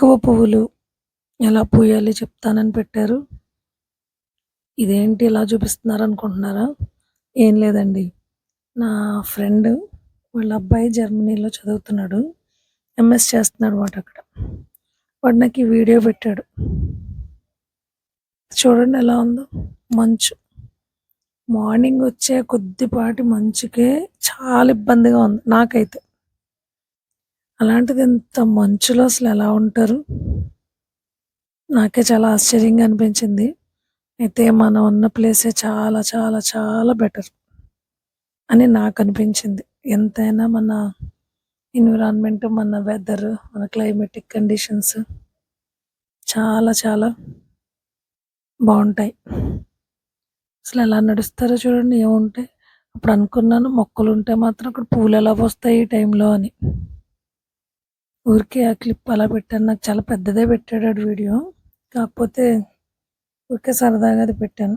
ఎక్కువ పువ్వులు ఎలా పూయాలి చెప్తానని పెట్టారు. ఇదేంటి ఇలా చూపిస్తున్నారు అనుకుంటున్నారా? ఏం లేదండి. నా ఫ్రెండ్ వాళ్ళ అబ్బాయి జర్మనీలో చదువుతున్నాడు. ఎంఎస్ చేస్తున్నాడు మాట అక్కడ. వాడు నాకు ఈ వీడియో పెట్టాడు. చూడండి ఎలా ఉందో మంచు. మార్నింగ్ వచ్చే కొద్దిపాటి మంచుకే చాలా ఇబ్బందిగా ఉంది నాకైతే. అలాంటిది ఇంత మంచులో అసలు ఎలా ఉంటారు? నాకే చాలా ఆశ్చర్యంగా అనిపించింది. అయితే మనం ఉన్న ప్లేసే చాలా చాలా చాలా బెటర్ అని నాకు అనిపించింది. ఎంతైనా మన ఎన్విరాన్మెంట్, మన వెదర్, మన క్లైమేటిక్ కండిషన్స్ చాలా చాలా బాగుంటాయి అసలు ఎలా నడుస్తారో చూడండి ఏముంటాయి. అప్పుడు అనుకున్నాను మొక్కలు ఉంటే మాత్రం అక్కడ పూలు ఎలా వస్తాయి ఈ టైంలో అని. ఊరికే ఆ క్లిప్ అలా పెట్టాను. నాకు చాలా పెద్దదే పెట్టాడు ఆడు వీడియో. కాకపోతే ఊరికే సరదాగా అది పెట్టాను.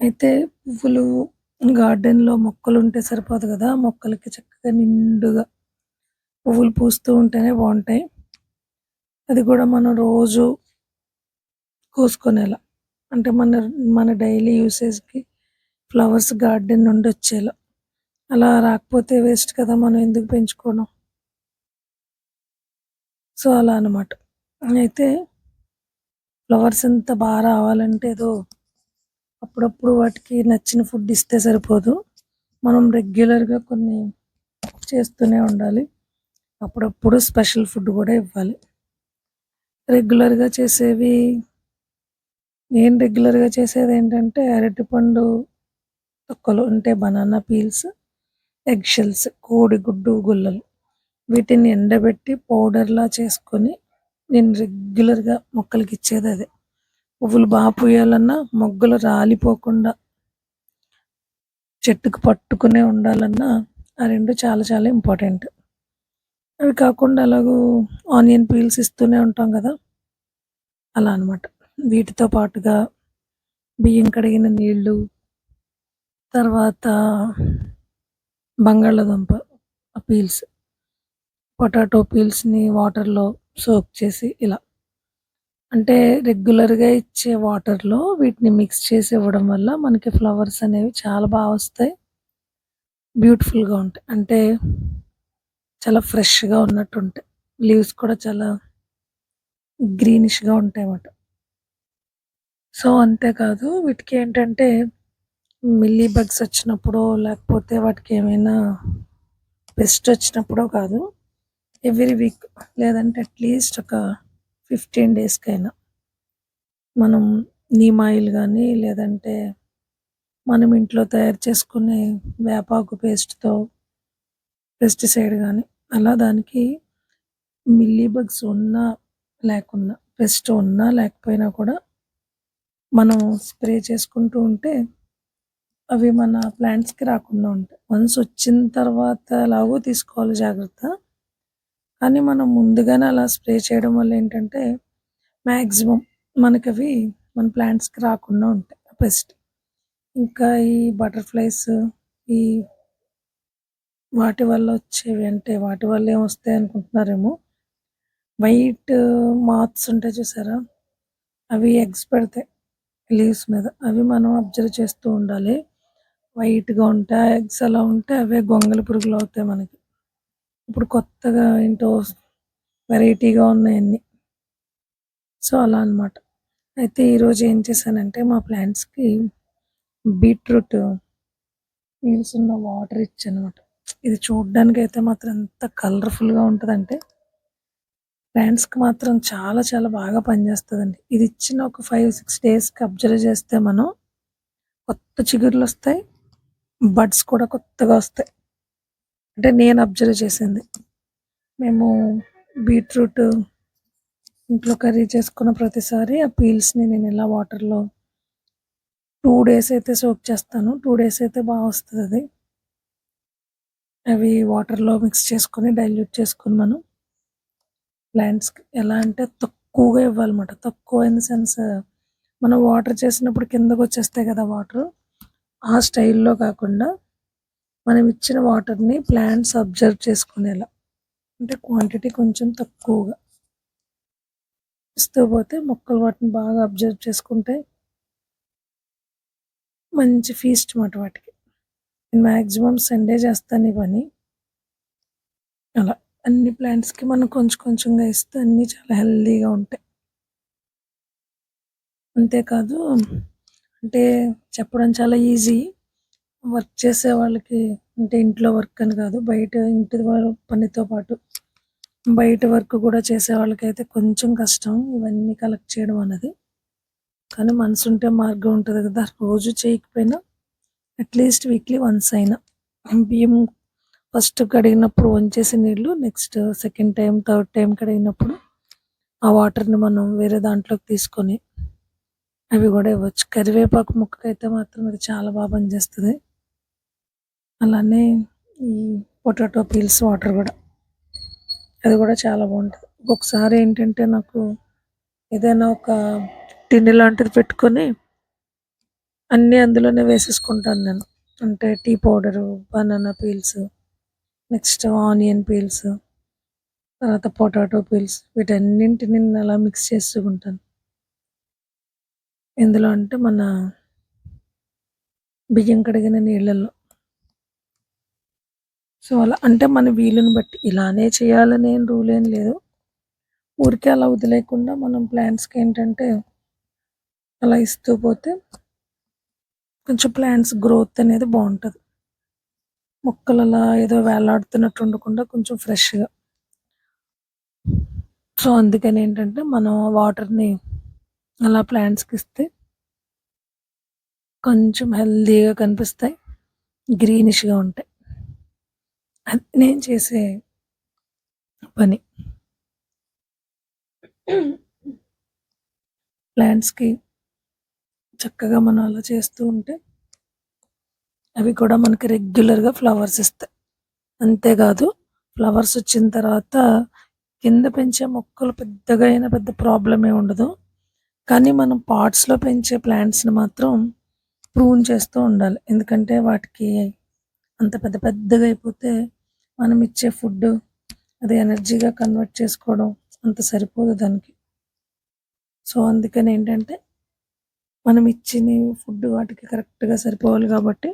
అయితే పువ్వులు గార్డెన్‌లో మొక్కలు ఉంటే సరిపోదు కదా! మొక్కలకి చక్కగా నిండుగా పువ్వులు పూస్తూ ఉంటేనే బాగుంటాయి అది కూడా మనం రోజు కోసుకునేలా. అంటే మన మన డైలీ యూసేజ్‌కి ఫ్లవర్స్ గార్డెన్ నుండి వచ్చేలా. అలా రాకపోతే వేస్ట్ కదా! మనం ఎందుకు పెంచుకోవడం. సో, అలా అన్నమాట. అయితే ఫ్లవర్స్ ఎంత బాగా రావాలంటే ఏదో అప్పుడప్పుడు వాటికి నచ్చిన ఫుడ్ ఇస్తే సరిపోదు. మనం రెగ్యులర్‌గా కొన్ని చేస్తూనే ఉండాలి. అప్పుడప్పుడు స్పెషల్ ఫుడ్ కూడా ఇవ్వాలి. రెగ్యులర్‌గా చేసేవి నేను రెగ్యులర్‌గా చేసేదేంటంటే అరటిపండు తొక్కలు అంటే బనానా పీల్స్, ఎగ్ షెల్స్, కోడిగుడ్డు గుల్లలు వీటిని ఎండబెట్టి పౌడర్‌లా చేసుకొని నేను రెగ్యులర్‌గా మొక్కలకి ఇచ్చేది అదే. పువ్వులు బాగా పూయాలన్నా, మొగ్గలు రాలిపోకుండా చెట్టుకు పట్టుకునే ఉండాలన్నా ఆ రెండు చాలా చాలా ఇంపార్టెంట్. అవి కాకుండా అలాగూ ఆనియన్ పీల్స్ ఇస్తూనే ఉంటాం కదా! అలా అన్నమాట. వీటితో పాటుగా బియ్యం కడిగిన నీళ్ళు, తర్వాత బంగాళాదుంప పీల్స్, పొటాటో పీల్స్‌ని వాటర్‌లో సోక్ చేసి ఇలా. అంటే రెగ్యులర్‌గా ఇచ్చే వాటర్‌లో వీటిని మిక్స్ చేసి ఇవ్వడం వల్ల మనకి ఫ్లవర్స్ అనేవి చాలా బాగా వస్తాయి. బ్యూటిఫుల్‌గా ఉంటాయి. అంటే చాలా ఫ్రెష్‌గా ఉన్నట్టు ఉంటాయి. లీవ్స్ కూడా చాలా గ్రీనిష్‌గా ఉంటాయన్నమాట. సో, అంతేకాదు వీటికి ఏంటంటే మిల్లీ బగ్స్ వచ్చినప్పుడో, లేకపోతే వాటికి ఏమైనా పెస్ట్ వచ్చినప్పుడో కాదు. ఎవ్రీ వీక్ లేదంటే అట్‌లీస్ట్ ఒక 15 డేస్‌కైనా మనం నీమ్ ఆయిల్ కానీ లేదంటే మనం ఇంట్లో తయారు చేసుకునే వేపాకు పేస్ట్‌తో పెస్టిసైడ్ కానీ అలా దానికి మిల్లీ బగ్స్ ఉన్నా, లేకున్నా పెస్ట్ ఉన్నా లేకపోయినా కూడా మనం స్ప్రే చేసుకుంటూ ఉంటే అవి మన ప్లాంట్స్‌కి రాకుండా ఉంటాయి. వన్స్ వచ్చిన తర్వాత ఎలాగో తీసుకోవాలి జాగ్రత్త. కానీ మనం ముందుగానే అలా స్ప్రే చేయడం వల్ల ఏంటంటే మాక్సిమం మనకవి మన ప్లాంట్స్‌కి రాకుండా ఉంటాయి పెస్ట్. ఇంకా ఈ బటర్‌ఫ్లైస్ ఈ వాటి వల్ల వచ్చేవి అంటే వాటి వల్ల ఏమొస్తాయి అనుకుంటున్నారేమో. వైట్ మాత్స్ ఉంటాయి చూసారా? అవి ఎగ్స్ పెడతాయి లీవ్స్ మీద. అవి మనం అబ్జర్వ్ చేస్తూ ఉండాలి. వైట్‌గా ఉంటాయి ఎగ్స్ అలా ఉంటే అవే గొంగళి పురుగులు అవుతాయి మనకి. ఇప్పుడు కొత్తగా ఏంటో వెరైటీగా ఉన్నాయన్నీ. సో, అలా అన్నమాట. అయితే ఈరోజు ఏం చేశానంటే మా ప్లాంట్స్‌కి బీట్రూట్ నీరుసున్న ఉన్న వాటర్ ఇచ్చానమాట ఇది చూడ్డానికైతే మాత్రం ఎంత కలర్‌ఫుల్‌గా ఉంటుందంటే ప్లాంట్స్‌కి మాత్రం చాలా చాలా బాగా పనిచేస్తుందండి ఇది ఇచ్చిన ఒక 5, 6 డేస్‌కి అబ్జర్వ్ చేస్తే మనం కొత్త చిగుర్లొస్తాయి. బడ్స్ కూడా కొత్తగా వస్తాయి. అంటే నేను అబ్జర్వ్ చేసింది. మేము బీట్రూట్ ఇంట్లో కర్రీ చేసుకున్న ప్రతిసారి ఆ పీల్స్‌ని నేను ఇలా వాటర్‌లో టూ డేస్ అయితే సోక్ చేస్తాను. టూ డేస్ అయితే బాగా వస్తుంది అది అవి వాటర్‌లో మిక్స్ చేసుకొని డైల్యూట్ చేసుకుని మనం ప్లాంట్స్‌కి ఎలా అంటే తక్కువగా ఇవ్వాలన్నమాట. తక్కువ ఇన్ ద సెన్స్ మనం వాటర్ చేసినప్పుడు కిందకొచ్చేస్తాయి కదా వాటర్ ఆ స్టైల్‌లో కాకుండా మనం ఇచ్చిన వాటర్‌ని ప్లాంట్స్ అబ్జర్వ్ చేసుకునేలా. అంటే క్వాంటిటీ కొంచెం తక్కువగా. ఇస్తూ పోతే మొక్కలు వాటిని బాగా అబ్జర్వ్ చేసుకుంటే మంచి ఫీస్ట్ మాట వాటికి నేను మ్యాక్సిమం సండే చేస్తాను ఈ పని అలా అన్ని ప్లాంట్స్కి మనం కొంచెం కొంచెంగా ఇస్తే అన్నీ చాలా హెల్దీగా ఉంటాయి అంతేకాదు అంటే చెప్పడం చాలా ఈజీ వర్క్ చేసే వాళ్ళకి అంటే ఇంట్లో వర్క్ అని కాదు బయట ఇంటి పనితో పాటు బయట వర్క్ కూడా చేసే వాళ్ళకైతే కొంచెం కష్టం. ఇవన్నీ కలెక్ట్ చేయడం అన్నది. కానీ మనసు ఉంటే మార్గం ఉంటుంది కదా. రోజు చేయకపోయినా అట్లీస్ట్ వీక్లీ వన్స్ అయినా. బియ్యం ఫస్ట్ కడిగినప్పుడు వంచేసి నీళ్ళు next second time third time కడిగినప్పుడు ఆ వాటర్ని మనం వేరే దాంట్లోకి తీసుకొని అవి కూడా ఇవ్వచ్చు. కరివేపాకు ముక్కకైతే మాత్రం అది చాలా బాగా పనిచేస్తుంది. అలానే ఈ పొటాటో పీల్స్ వాటర్ కూడా. అది కూడా చాలా బాగుంటుంది. ఒక్కొక్కసారి ఏంటంటే నాకు ఏదైనా ఒక టిన్ని లాంటిది పెట్టుకొని అన్నీ అందులోనే వేసేసుకుంటాను నేను. అంటే tea powder banana peels next onion peels తర్వాత పొటాటో పీల్స్ వీటన్నింటిని నేను అలా మిక్స్ చేసుకుంటాను ఎందులో అంటే మన బియ్యం కడిగిన నీళ్ళల్లో. సో అలా అంటే మన వీలుని బట్టి ఇలానే చేయాలని ఏం రూల్ ఏం లేదు. ఊరికే అలా వదిలేకుండా మనం ప్లాంట్స్కి ఏంటంటే అలా ఇస్తూ పోతే కొంచెం ప్లాంట్స్ గ్రోత్ అనేది బాగుంటుంది. మొక్కలు అలా ఏదో వేలాడుతున్నట్టు ఉండకుండా కొంచెం ఫ్రెష్గా సో అందుకని ఏంటంటే మనం వాటర్ని అలా ప్లాంట్స్కి ఇస్తే కొంచెం హెల్దీగా కనిపిస్తాయి. గ్రీనిష్గా ఉంటాయి. అది నేను చేసే పని. ప్లాంట్స్కి చక్కగా మనం అలా చేస్తూ ఉంటే అవి కూడా మనకి రెగ్యులర్గా ఫ్లవర్స్ ఇస్తాయి. అంతేకాదు ఫ్లవర్స్ వచ్చిన తర్వాత కింద పెంచే మొక్కలు పెద్దగా అయినా పెద్ద ప్రాబ్లమే ఉండదు. కానీ మనం పాట్స్లో పెంచే ప్లాంట్స్ని మాత్రం ప్రూన్ చేస్తూ ఉండాలి. ఎందుకంటే వాటికి అంత పెద్ద పెద్దగా అయిపోతే మనం ఇచ్చే ఫుడ్ అది ఎనర్జీగా కన్వర్ట్ చేసుకోవడం అంత సరిపోదు దానికి. సో అందుకని ఏంటంటే మనం ఇచ్చిన ఫుడ్ వాటికి కరెక్ట్గా సరిపోవాలి కాబట్టి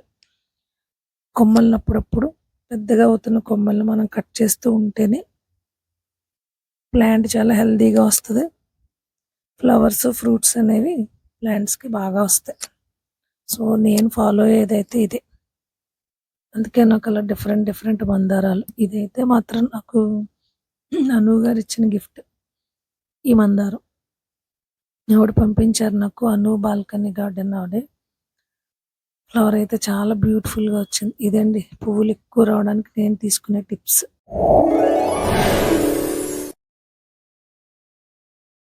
కొమ్మల్ని అప్పుడప్పుడు పెద్దగా అవుతున్న కొమ్మల్ని మనం కట్ చేస్తూ ఉంటేనే ప్లాంట్ చాలా హెల్దీగా వస్తుంది. ఫ్లవర్స్ ఫ్రూట్స్ అనేవి ప్లాంట్స్కి బాగా వస్తాయి. సో నేను ఫాలో అయ్యేదైతే ఇదే. అందుకే నాకు అలా డిఫరెంట్ డిఫరెంట్ మందారాలు. ఇదైతే మాత్రం నాకు అను గారు ఇచ్చిన గిఫ్ట్ ఈ మందారం. ఆవిడ పంపించారు నాకు అను బాల్కనీ గార్డెన్ ఆవిడే. ఫ్లవర్ అయితే చాలా బ్యూటిఫుల్గా వచ్చింది. ఇదండి పువ్వులు ఎక్కువ రావడానికి నేను తీసుకునే టిప్స్